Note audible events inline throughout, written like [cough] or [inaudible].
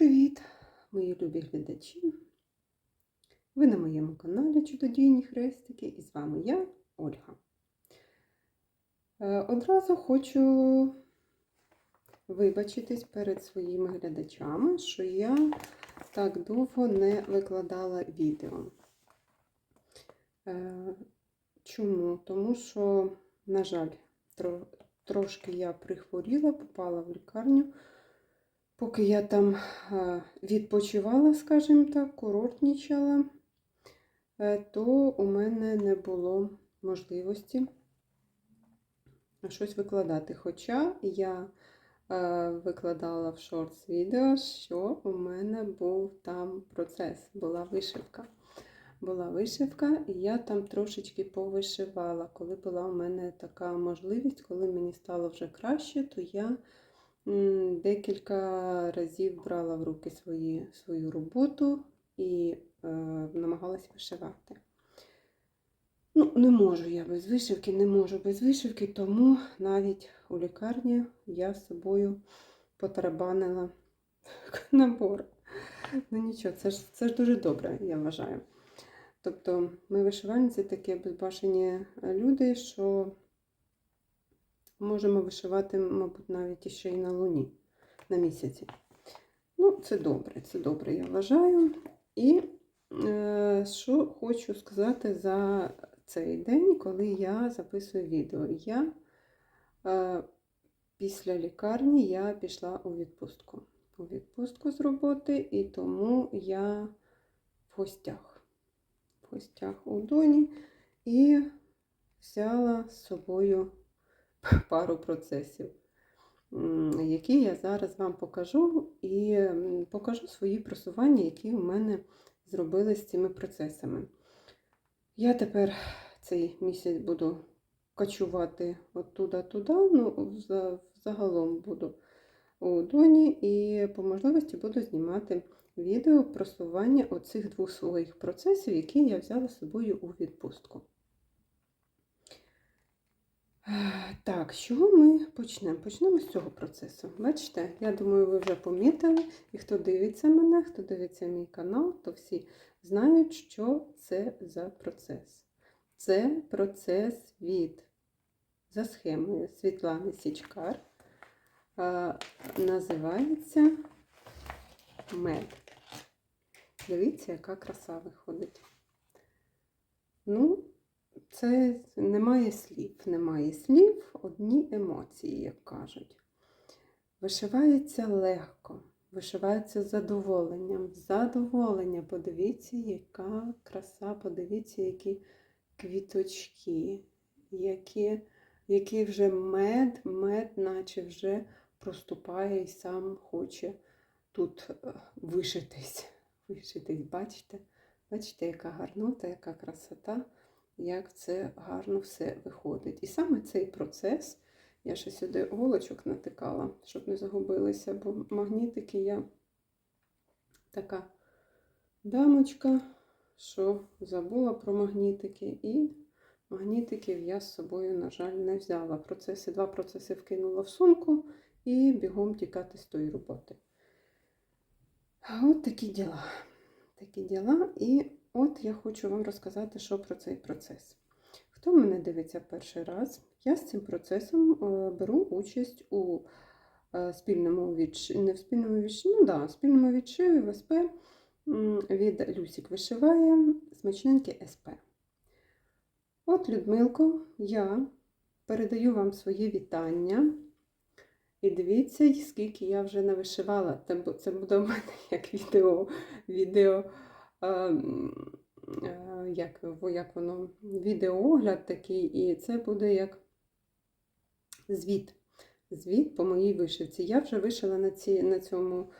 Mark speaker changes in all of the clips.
Speaker 1: Привіт, мої любі глядачі! Ви на моєму каналі Чудодійні Хрестики і з вами я, Ольга. Е, Одразу хочу вибачитись перед своїми глядачами, що я так довго не викладала відео. Е, Чому? Тому що, на жаль, трошки я прихворіла, попала в лікарню. Поки я там е, відпочивала, скажімо так, курортнічала, е, то у мене не було можливості щось викладати. Хоча я е, викладала в шортс відео, що у мене був там процес, була вишивка. Була вишивка, і я там трошечки повишивала. Коли була у мене така можливість, коли мені стало вже краще, то я декілька разів брала в руки свої, свою роботу і е, намагалась вишивати. Ну, не можу я без вишивки, не можу без вишивки, тому навіть у лікарні я з собою потарабанила [laughs] набор. Ну нічого, це ж, це ж дуже добре, я вважаю. Тобто ми вишивальниці такі безбашені люди, що можемо вишивати, мабуть, навіть іще й на луні, на місяці. Ну, це добре, це добре, я вважаю. І е, що хочу сказати за цей день, коли я записую відео. Я е, після лікарні я пішла у відпустку. У відпустку з роботи, і тому я в гостях. В гостях у доні і взяла з собою пару процесів, які я зараз вам покажу, і покажу свої просування, які у мене зробили з цими процесами. Я тепер цей місяць буду кочувати оттуда туди, ну, загалом буду у доні і по можливості буду знімати відео просування оцих двох своїх процесів, які я взяла з собою у відпустку. Так, чого ми почнемо? Почнемо з цього процесу. Бачите, я думаю, ви вже помітили, і хто дивиться мене, хто дивиться мій канал, то всі знають, що це за процес. Це процес від за схемою Світлани Січкар. Називається мед. Дивіться, яка краса виходить. Ну, це немає слів, немає слів, одні емоції, як кажуть. Вишивається легко, вишивається задоволенням. Задоволення, подивіться, яка краса, подивіться, які квіточки, які, який вже мед, мед, наче вже проступає і сам хоче тут е, вишитись. [laughs] Вишитись, бачите? Бачите, яка гарнота, яка красота як це гарно все виходить. І саме цей процес, я ще сюди голочок натикала, щоб не загубилися, бо магнітики я така дамочка, що забула про магнітики, і магнітиків я з собою, на жаль, не взяла. Процеси, Два процеси вкинула в сумку і бігом тікати з тої роботи. От такі діла. Такі діла. І От я хочу вам розказати, що про цей процес. Хто мене дивиться перший раз, я з цим процесом е, беру участь у е, спільному відшиві, не в спільному відшиві, ну да, спільному відшиві в СП від Люсік вишиває смачненьке СП. От, Людмилко, я передаю вам своє вітання. І дивіться, скільки я вже навишивала. Це буде у мене як відео. відео як, як воно, відеоогляд такий, і це буде як звіт. Звіт по моїй вишивці. Я вже вишила на ці, на цьому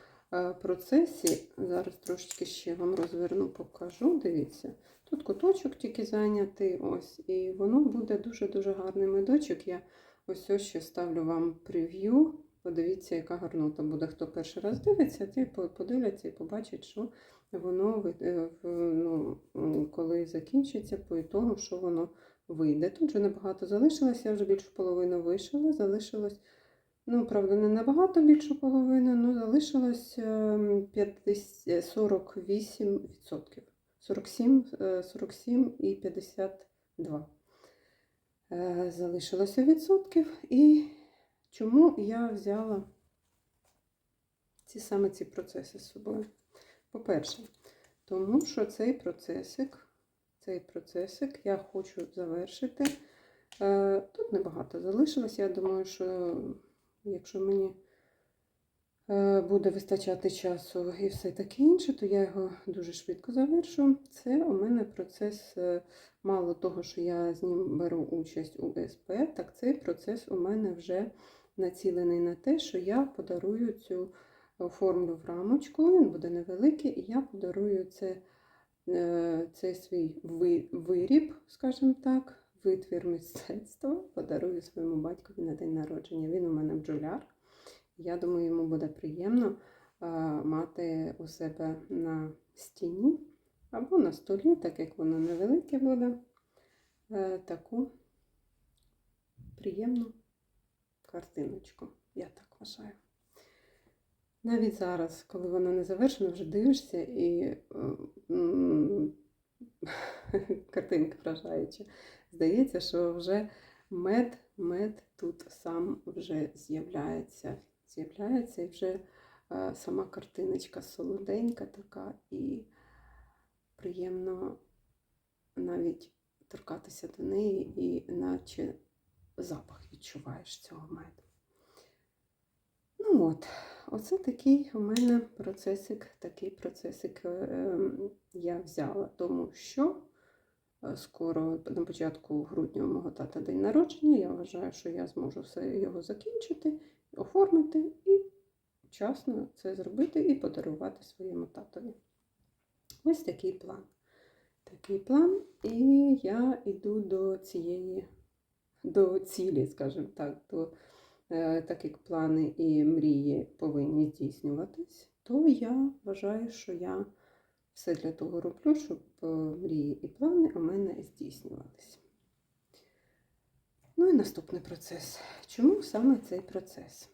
Speaker 1: процесі. Зараз трошечки ще вам розверну, покажу. Дивіться, тут куточок тільки зайнятий, ось, і воно буде дуже-дуже гарний медочок. Я ось ось ще ставлю вам прев'ю. Подивіться, яка гарнота буде. Хто перший раз дивиться, ті подивляться і побачать, що воно е, ну, коли закінчиться, по ітогу, що воно вийде. Тут вже небагато залишилось, я вже більшу половину вишила, залишилось Ну, правда, не набагато більше половини, але залишилось ем, 50, 48%. 47, е, 47 і 52. Е, Залишилося відсотків. І чому я взяла ці саме ці процеси з собою? По-перше, тому що цей процесик, цей процесик я хочу завершити. Е, Тут небагато залишилось. Я думаю, що якщо мені е, буде вистачати часу і все таке інше, то я його дуже швидко завершу. Це у мене процес, е, мало того, що я з ним беру участь у СП, так цей процес у мене вже націлений на те, що я подарую цю оформлю в рамочку, він буде невеликий, і я подарую це, е, цей свій виріб, скажімо так, витвір мистецтва, подарую своєму батькові на день народження. Він у мене бджоляр. Я думаю, йому буде приємно е, мати у себе на стіні або на столі, так як воно невелике буде, е, таку приємну картиночку. Я так вважаю. Навіть зараз, коли вона не завершена, вже дивишся і е, [laughs] картинка вражаюча. Здається, що вже мед, мед тут сам вже з'являється. З'являється і вже е, сама картиночка солоденька така і приємно навіть торкатися до неї, і наче запах відчуваєш цього меду. От, оце такий у мене процесик, такий процесик е, ем, я взяла, тому що е, скоро, на початку грудня, у мого тата день народження. Я вважаю, що я зможу все його закінчити, оформити і вчасно це зробити і подарувати своєму татові. Ось такий план. Такий план, і я йду до цієї, до цілі, скажімо так, до так як плани і мрії повинні здійснюватись, то я вважаю, що я все для того роблю, щоб е, мрії і плани у мене здійснювалися. Ну і наступний процес. Чому саме цей процес?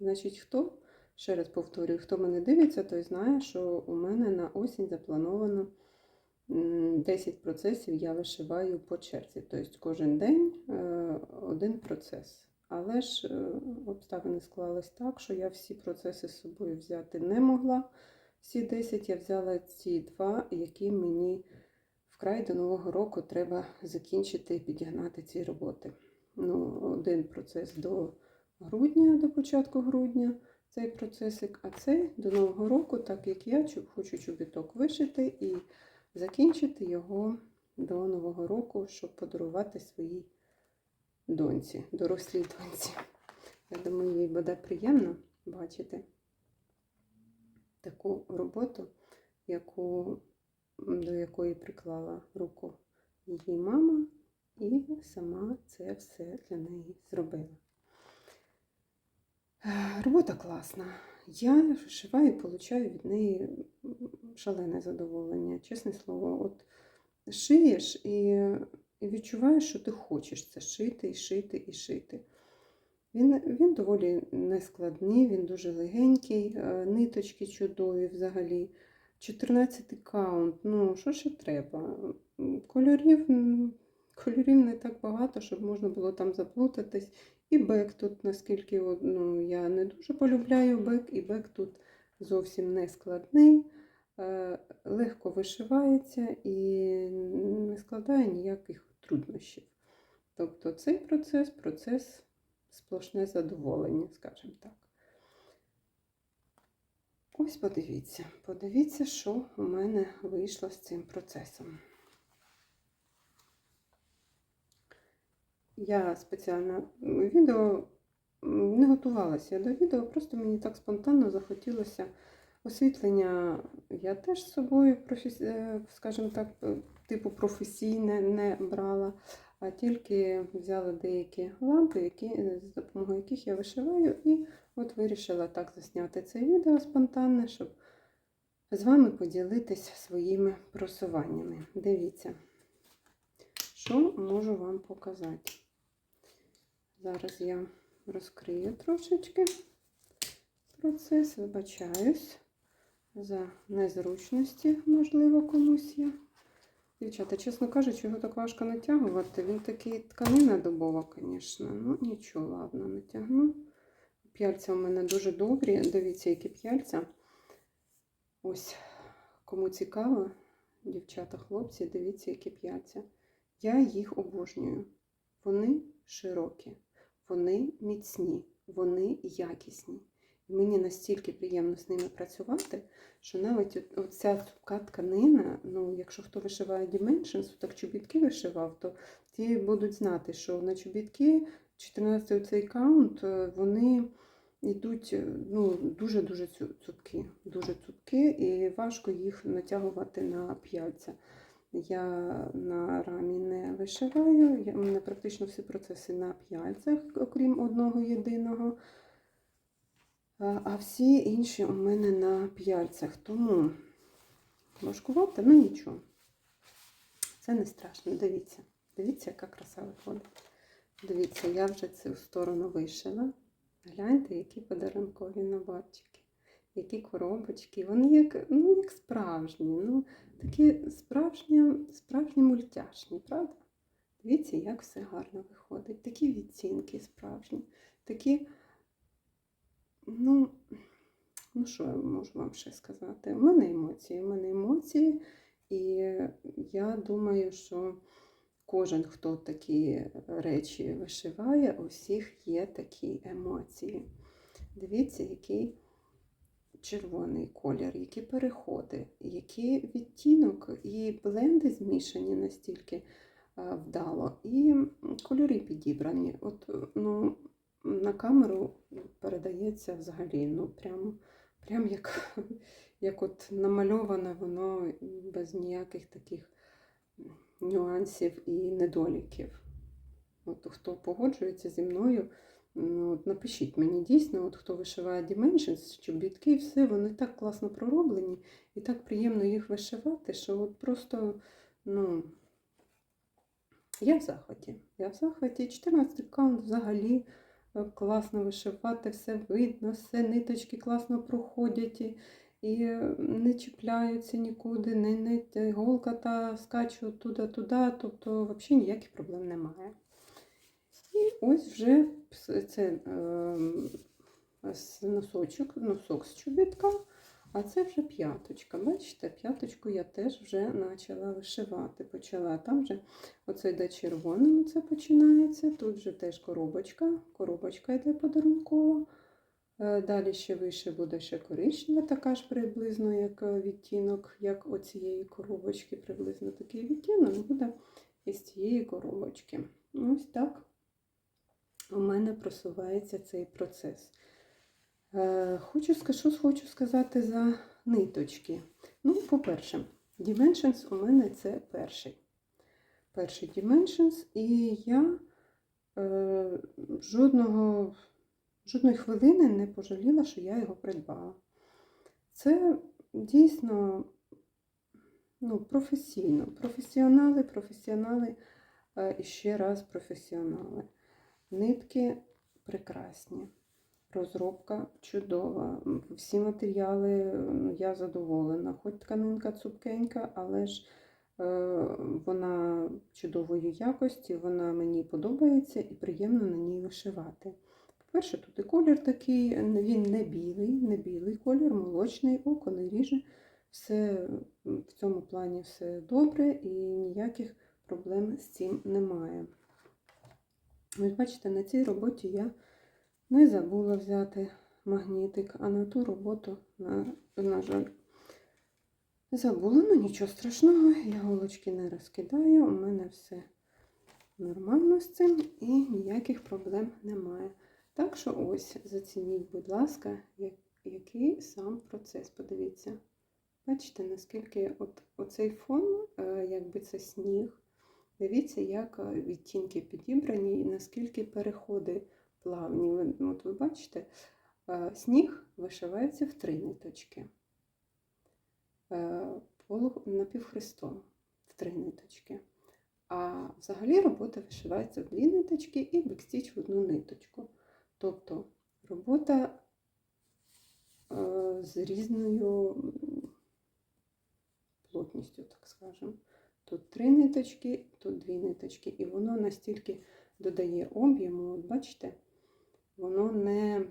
Speaker 1: Значить, хто, ще раз повторюю, хто мене дивиться, той знає, що у мене на осінь заплановано 10 процесів я вишиваю по черзі. Тобто кожен день е, один процес. Але ж е, обставини склались так, що я всі процеси з собою взяти не могла. Всі 10 я взяла ці два, які мені вкрай до Нового року треба закінчити і підігнати ці роботи. Ну, один процес до грудня, до початку грудня, цей процесик, а цей до Нового року, так як я хочу чобіток вишити і закінчити його до Нового року, щоб подарувати своїй доньці, дорослій доньці. Я думаю, їй буде приємно бачити таку роботу, яку, до якої приклала руку її мама, і сама це все для неї зробила. Е, Робота класна. Я вишиваю і получаю від неї шалене задоволення. Чесне слово, от шиєш і, і відчуваєш, що ти хочеш це шити, і шити, і шити. Він, він доволі нескладний, він дуже легенький, е, ниточки чудові взагалі. 14 каунт, ну що ще треба? Кольорів, кольорів не так багато, щоб можна було там заплутатись. І бек тут, наскільки ну, я не дуже полюбляю бек, і бек тут зовсім не складний, е, легко вишивається і не складає ніяких труднощів. Тобто цей процес процес сплошне задоволення, скажімо так. Ось подивіться, подивіться, що у мене вийшло з цим процесом. Я спеціально відео не готувалася до відео, просто мені так спонтанно захотілося освітлення. Я теж з собою, е, скажімо так, е, типу професійне не брала, а тільки взяла деякі лампи, які, е, з допомогою яких я вишиваю, і от вирішила так засняти це відео спонтанне, щоб з вами поділитись своїми просуваннями. Дивіться, що можу вам показати. Зараз я розкрию трошечки процес, вибачаюсь за незручності, можливо, комусь є. Дівчата, чесно кажучи, його так важко натягувати. Він такий тканина дубова, звісно. Ну, нічого, ладно, натягну. П'яльця у мене дуже добрі. Дивіться, які п'яльця. Ось, кому цікаво, дівчата, хлопці, дивіться, які п'яльця. Я їх обожнюю. Вони широкі, вони міцні, вони якісні. Мені настільки приємно з ними працювати, що навіть оця цупка тканина, ну, якщо хто вишиває Dimensions, так чобітки вишивав, то ті будуть знати, що на чобітки 14 цей каунт, е, вони йдуть е, ну, дуже-дуже цю- цупкі, дуже цупкі, і важко їх натягувати на п'яльця. Я на рамі не вишиваю, я, у мене практично всі процеси на п'яльцях, окрім одного єдиного. А всі інші у мене на п'яльцях. Тому важкувато, ну нічого. Це не страшно. Дивіться. Дивіться, яка краса виходить. Дивіться, я вже цю сторону вишила. Гляньте, які подарункові наборчики, які коробочки. Вони як, ну, як справжні. Ну, такі справжні, справжні мультяшні, правда? Дивіться, як все гарно виходить. Такі відцінки справжні, такі. Ну, ну що я можу вам ще сказати? У мене емоції, у мене емоції, і я думаю, що кожен, хто такі речі вишиває, у всіх є такі емоції. Дивіться, який червоний колір, які переходи, який відтінок, і бленди змішані настільки вдало, і кольори підібрані. От, ну, на камеру передається взагалі, ну, прям, прям як, [laughs] як от намальоване воно без ніяких таких нюансів і недоліків. От хто погоджується зі мною, ну, от напишіть мені дійсно, от хто вишиває Dimensions, чобітки, і все, вони так класно пророблені, і так приємно їх вишивати, що от просто, ну, я в захваті. Я в захваті. 14 каунт взагалі класно вишивати, все видно, все ниточки класно проходять. І, і не чіпляються нікуди, не, не голка та скачу туди-туди, тобто взагалі ніяких проблем немає. І ось вже це е, носочок, носок з чобітка, а це вже п'яточка. Бачите, п'яточку я теж вже почала вишивати. Почала. Там вже оце йде червоним, це починається. Тут вже теж коробочка, коробочка йде подарункова. Е, Далі ще вище буде ще коричнева, така ж приблизно, як е, відтінок, як оцієї коробочки, приблизно такий відтінок буде із цієї коробочки. Ось так у мене просувається цей процес. Е, Хочу, що хочу сказати за ниточки. Ну, по-перше, Dimensions у мене це перший. Перший Dimensions, і я е, жодного жодної хвилини не пожаліла, що я його придбала. Це дійсно ну, професійно. Професіонали, професіонали е, і ще раз професіонали. Нитки прекрасні. Розробка чудова. Всі матеріали я задоволена. Хоч тканинка цупкенька, але ж е, вона чудової якості, вона мені подобається і приємно на ній вишивати. По-перше, тут і колір такий, він не білий, не білий колір, молочний, око не ріже. Все в цьому плані все добре і ніяких проблем з цим немає. Ось бачите, на цій роботі я не забула взяти магнітик, а на ту роботу, на, на жаль, забула. Ну нічого страшного, я голочки не розкидаю, у мене все нормально з цим і ніяких проблем немає. Так що ось, зацініть, будь ласка, який сам процес. Подивіться. Бачите, наскільки от, оцей фон, е, якби це сніг. Дивіться, як відтінки підібрані і наскільки переходи плавні. Ви- От ви бачите, е, сніг вишивається в три ниточки. Е, Напівхрестом в три ниточки. А взагалі робота вишивається в дві ниточки і бекстіч в одну ниточку. Тобто робота е, з різною плотністю, так скажемо. Тут три ниточки, тут дві ниточки, і воно настільки додає об'єму, от бачите, воно не,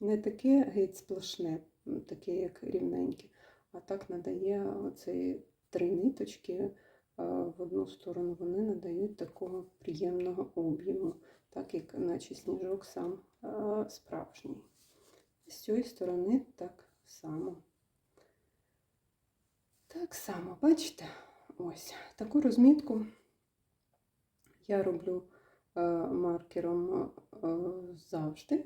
Speaker 1: не таке геть сплошне, таке як рівненьке, а так надає оці три ниточки е, в одну сторону, вони надають такого приємного об'єму, так як наче сніжок сам е, справжній. З цієї сторони так само. Так само, бачите? Ось таку розмітку я роблю маркером е, завжди.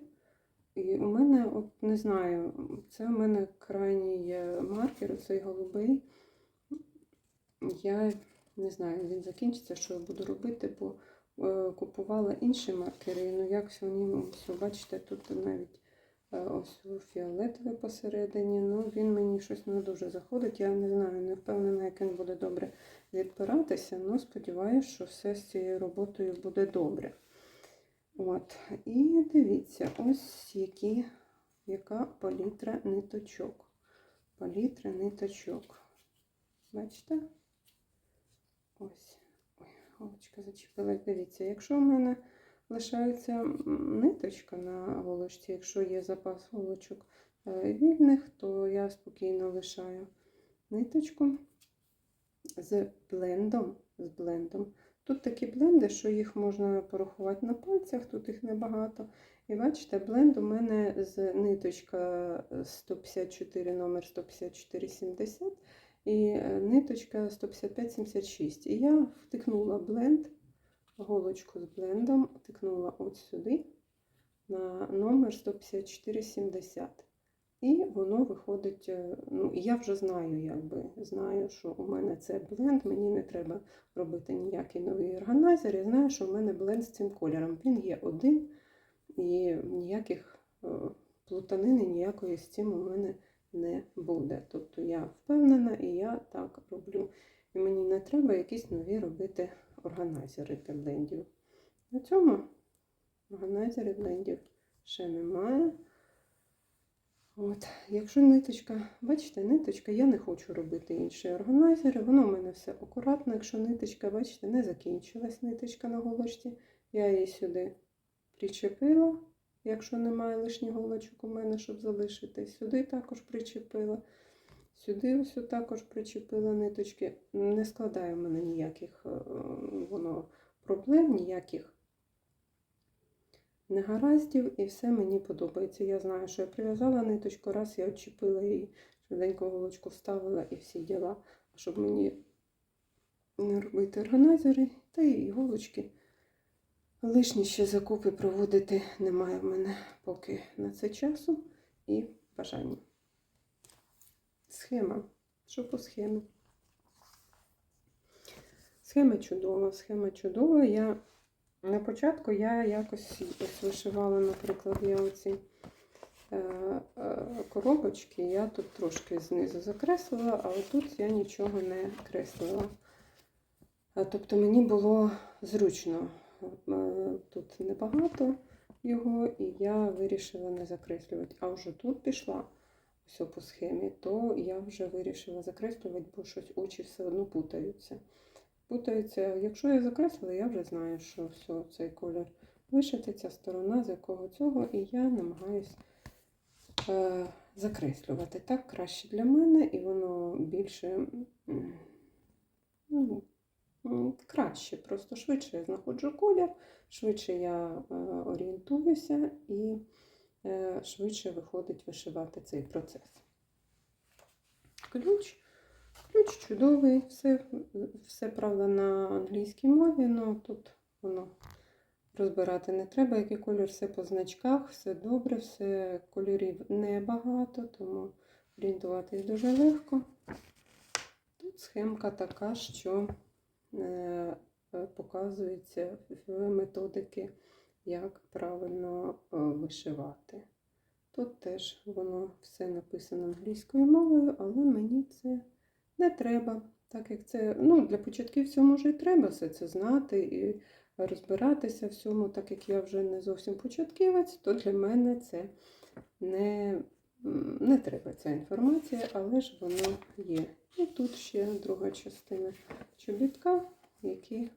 Speaker 1: І у мене, от не знаю, це у мене крайній маркер, цей голубий. Я не знаю, він закінчиться, що я буду робити, бо е, купувала інші маркери. Ну, як сьогодні, все, бачите, тут навіть е, ось фіолетовий посередині. Ну, він мені щось не дуже заходить. Я не знаю, не впевнена, як він буде добре відпиратися. Ну, сподіваюся, що все з цією роботою буде добре. От, і дивіться, ось які, яка палітра ниточок. Палітра ниточок. Бачите? Ось. Ой, голочка зачепилась. Дивіться, якщо в мене лишається ниточка на голочці, якщо є запас голочок е, вільних, то я спокійно лишаю ниточку з блендом. З блендом. Тут такі бленди, що їх можна порахувати на пальцях, тут їх небагато. І бачите, бленд у мене з ниточка 154, номер 154,70 і е, ниточка 155,76. І я втикнула бленд, голочку з блендом, втикнула от сюди на номер 154,70. І воно виходить, е, ну, я вже знаю, якби знаю, що у мене це бленд, мені не треба робити ніякий новий органайзер. Я знаю, що у мене бленд з цим кольором. Він є один, і ніяких е, плутанини ніякої з цим у мене не буде. Тобто я впевнена і я так роблю. І мені не треба якісь нові робити органайзери для блендів. На цьому органайзери блендів ще немає. От, Якщо ниточка, бачите, ниточка, я не хочу робити інші органайзери, воно в мене все акуратно. Якщо ниточка, бачите, не закінчилась ниточка на голочці, я її сюди причепила, якщо немає лишніх голочок у мене, щоб залишити. Сюди також причепила. Сюди ось також причепила ниточки. Не складає в мене ніяких е, воно проблем, ніяких негараздів, і все мені подобається. Я знаю, що я прив'язала ниточку, раз я очепила її, швиденько голочку вставила і всі діла. Щоб мені не робити органайзери, та й іголочки. Лишні ще закупи проводити немає в мене поки на це часу і бажання. Схема. Що по схемі? Схема чудова, схема чудова. Я на початку я якось ось вишивала, наприклад, я оці е, е, коробочки, я тут трошки знизу закреслила, але тут я нічого не креслила. Е, Тобто мені було зручно, тут небагато його, і я вирішила не закреслювати. А вже тут пішла все по схемі, то я вже вирішила закреслювати, бо щось очі все одно путаються. Путаються, якщо я закреслила, я вже знаю, що все, цей колір вишити, ця сторона, з якого цього, і я намагаюсь е, закреслювати. Так краще для мене, і воно більше ну, краще, просто швидше я знаходжу колір, швидше я е, орієнтуюся і е, швидше виходить вишивати цей процес. Ключ. Ключ чудовий, все, все правда на англійській мові, але тут воно розбирати не треба, який колір, все по значках, все добре, все кольорів небагато, тому орієнтуватись дуже легко. Тут схемка така, що е, е, показується в методики, як правильно е, вишивати. Тут теж воно все написано англійською мовою, але мені це не треба. Так як це ну, для початківців може і треба все це знати і розбиратися в цьому, так як я вже не зовсім початківець, то для мене це не, не треба ця інформація, але ж воно є. І тут ще друга частина чобітка, який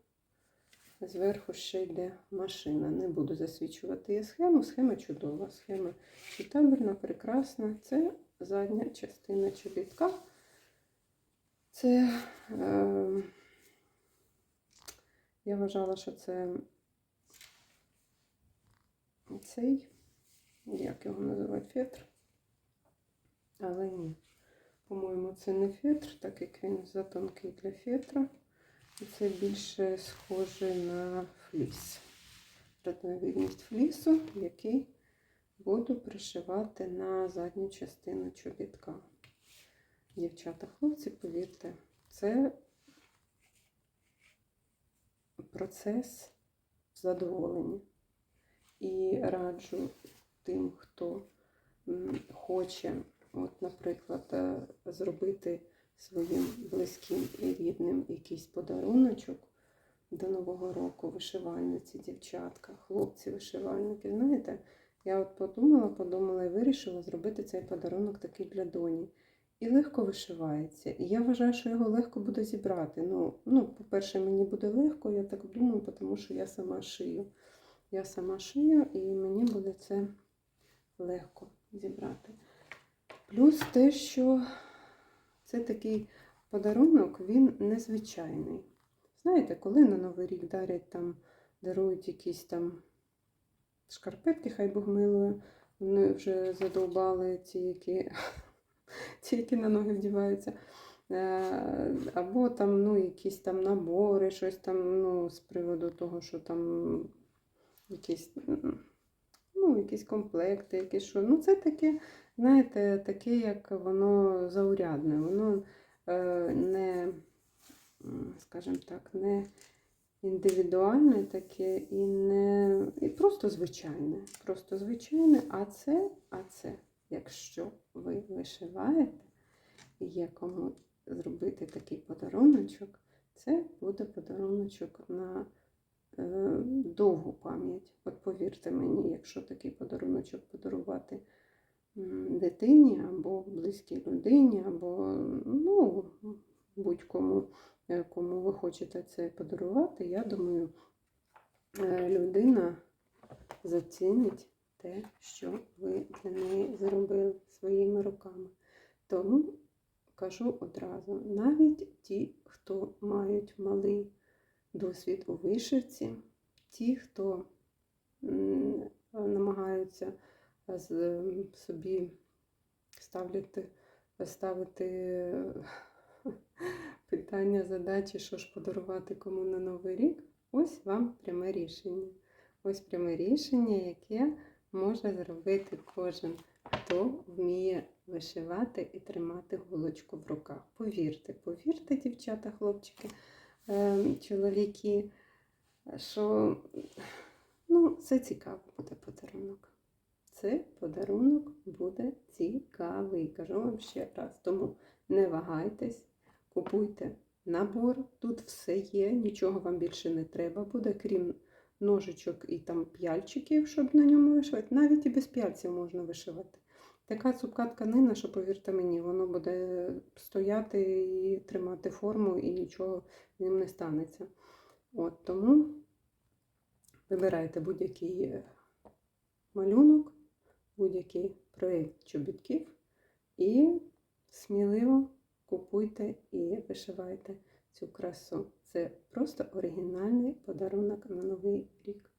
Speaker 1: зверху ще йде машина. Не буду засвічувати я схему. Схема чудова. Схема читабельна, прекрасна. Це задня частина чобітка. Це е, я вважала, що це цей, як його називають, фетр. Але ні. По-моєму, це не фетр, так як він затонкий для фетра. І Це більше схоже на фліс. Родновідність флісу, який буду пришивати на задню частину чобітка. Дівчата, хлопці, повірте, це процес задоволення. І раджу тим, хто хоче, от, наприклад, е, зробити своїм близьким і рідним якийсь подаруночок до Нового року, вишивальниці, дівчатка, хлопці, вишивальники. Знаєте, я от подумала, подумала і вирішила зробити цей подарунок такий для доні. І легко вишивається. І я вважаю, що його легко буде зібрати. Ну, ну, по-перше, мені буде легко, я так думаю, тому що я сама шию. Я сама шию, і мені буде це легко зібрати. Плюс те, що це такий подарунок, він незвичайний. Знаєте, коли на Новий рік дарять там, дарують якісь там шкарпетки, хай Бог милує, вони вже задовбали ті, які, [laughs] ті, які на ноги вдіваються. Е, Або там ну, якісь там набори, щось там ну, з приводу того, що там якісь, ну, якісь комплекти, якісь що. Ну, це таке, знаєте, таке, як воно заурядне, воно е, не, скажімо так, не індивідуальне таке і не і просто звичайне. Просто звичайне, а це, а це, якщо ви вишиваєте і є кому зробити такий подаруночок, це буде подаруночок на е, довгу пам'ять. От повірте мені, якщо такий подаруночок подарувати дитині або близькій людині, або ну, будь-кому, е, кому ви хочете це подарувати, я думаю, е, людина зацінить те, що ви для неї зробили своїми руками. Тому кажу одразу, навіть ті, хто мають малий досвід у вишивці, ті, хто намагаються собі ставити, ставити [laughs] питання, задачі, що ж подарувати кому на Новий рік, ось вам пряме рішення. Ось пряме рішення, яке може зробити кожен, хто вміє вишивати і тримати голочку в руках. Повірте, повірте, дівчата, хлопчики, е, чоловіки, що ну, це цікаво буде подарунок. Це подарунок буде цікавий. Кажу вам ще раз. Тому не вагайтесь, купуйте набор. Тут все є, нічого вам більше не треба буде, крім ножичок і там п'яльчиків, щоб на ньому вишивати. Навіть і без п'яльців можна вишивати. Така цупка тканина, що, повірте мені, воно буде стояти і тримати форму, і нічого з ним не станеться. От тому вибирайте будь-який е, малюнок, будь-який проєкт чобітків і сміливо купуйте і вишивайте цю красу. Це просто оригінальний подарунок на Новий рік.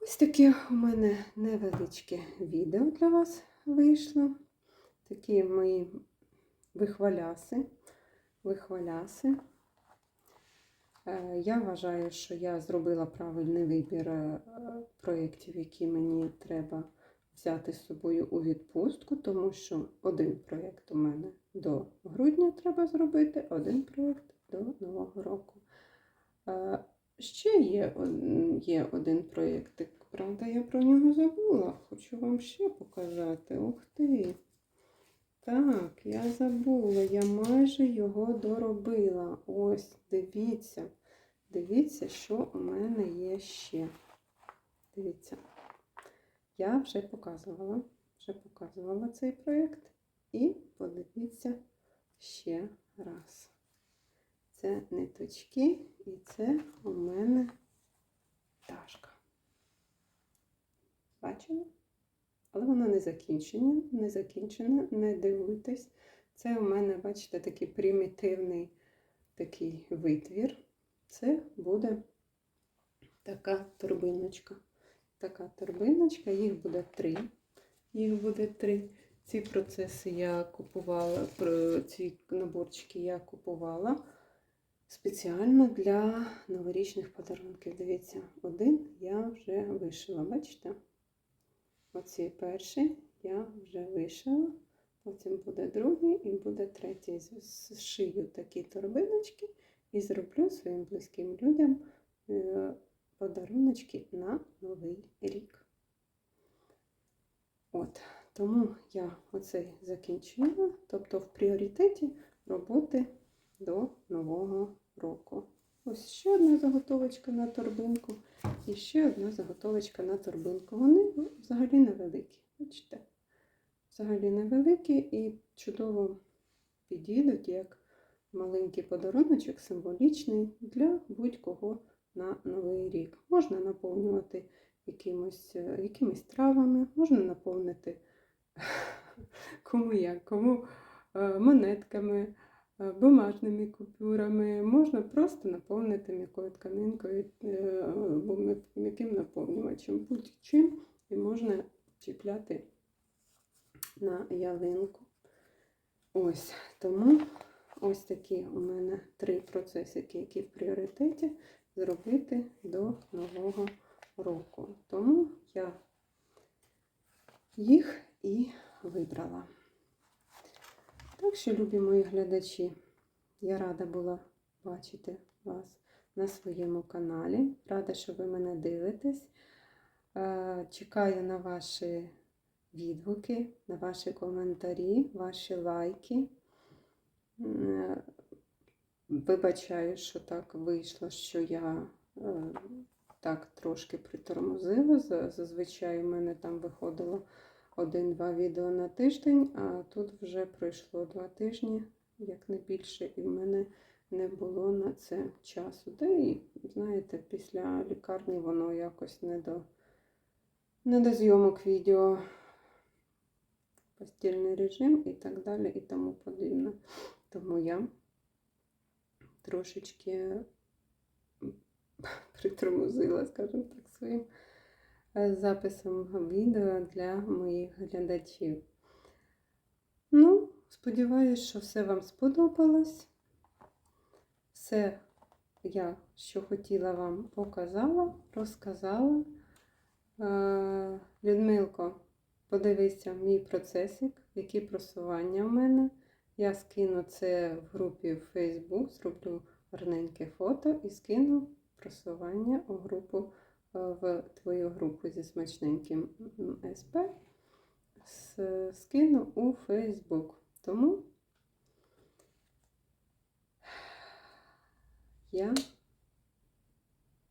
Speaker 1: Ось таке у мене невеличке відео для вас вийшло. Такі мої вихваляси. вихваляси. Е, Я вважаю, що я зробила правильний вибір е, проєктів, які мені треба взяти з собою у відпустку, тому що один проєкт у мене до грудня треба зробити, один проєкт до Нового року. Ще є, є один проєктик, правда, я про нього забула. Хочу вам ще показати. Ух ти! Так, я забула, я майже його доробила. Ось, дивіться. дивіться, що у мене є ще. Дивіться, я вже показувала, вже показувала цей проєкт. І подивіться ще раз. Це ниточки, і це у мене пташка. Бачили? Але вона не закінчена, не закінчена, не дивуйтесь. Це у мене, бачите, такий примітивний такий витвір. Це буде така торбиночка. Така торбиночка, їх буде три. Їх буде три. Ці процеси я купувала, ці наборчики я купувала спеціально для новорічних подарунків. Дивіться, один я вже вишила, бачите? Оці перші я вже вишила, потім буде другий і буде третій. Зшию такі торбиночки і зроблю своїм близьким людям е, подаруночки на Новий рік. От, тому я оцей закінчила, тобто в пріоритеті роботи до Нового року. Ось ще одна заготовочка на торбинку і ще одна заготовочка на торбинку. Вони взагалі невеликі. Бачите? Взагалі невеликі і чудово підійдуть як маленький подаруночок, символічний для будь-кого на Новий рік. Можна наповнювати якимось, е, якимись травами, можна наповнити [laughs] кому як, кому е, монетками, е, бумажними купюрами, можна просто наповнити м'якою тканинкою е, або м'яким наповнювачем, будь-чим, і можна чіпляти на ялинку. Ось тому ось такі у мене три процесики, які в пріоритеті зробити до нового року. Тому я їх і вибрала. Так що, любі мої глядачі, я рада була бачити вас на своєму каналі. Рада, що ви мене дивитесь. Е, Чекаю на ваші відгуки, на ваші коментарі, ваші лайки. Вибачаю, що так вийшло, що я е, так трошки притормозила. Зазвичай у мене там виходило один-два відео на тиждень, а тут вже пройшло два тижні, як не більше, і в мене не було на це часу. Та і, знаєте, після лікарні воно якось не до, не до зйомок відео, постільний режим і так далі, і тому подібне. Тому я трошечки [laughs] притормозила, скажімо так, своїм записом відео для моїх глядачів. Ну, сподіваюся, що все вам сподобалось. Все я, що хотіла вам, показала, розказала. Е, Людмилко, подивися мій процесик, які просування в мене. Я скину це в групі в Facebook, зроблю гарненьке фото і скину просування у групу е, в твою групу зі смачненьким СП. Скину у Facebook. Тому я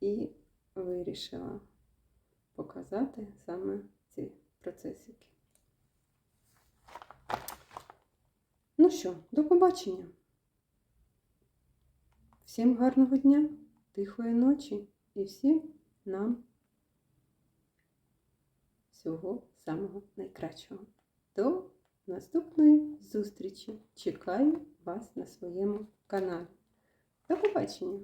Speaker 1: і вирішила показати саме ці процесики. Ну що, до побачення. Всім гарного дня, тихої ночі і всім нам всього самого найкращого. До наступної зустрічі. Чекаю вас на своєму каналі. До побачення!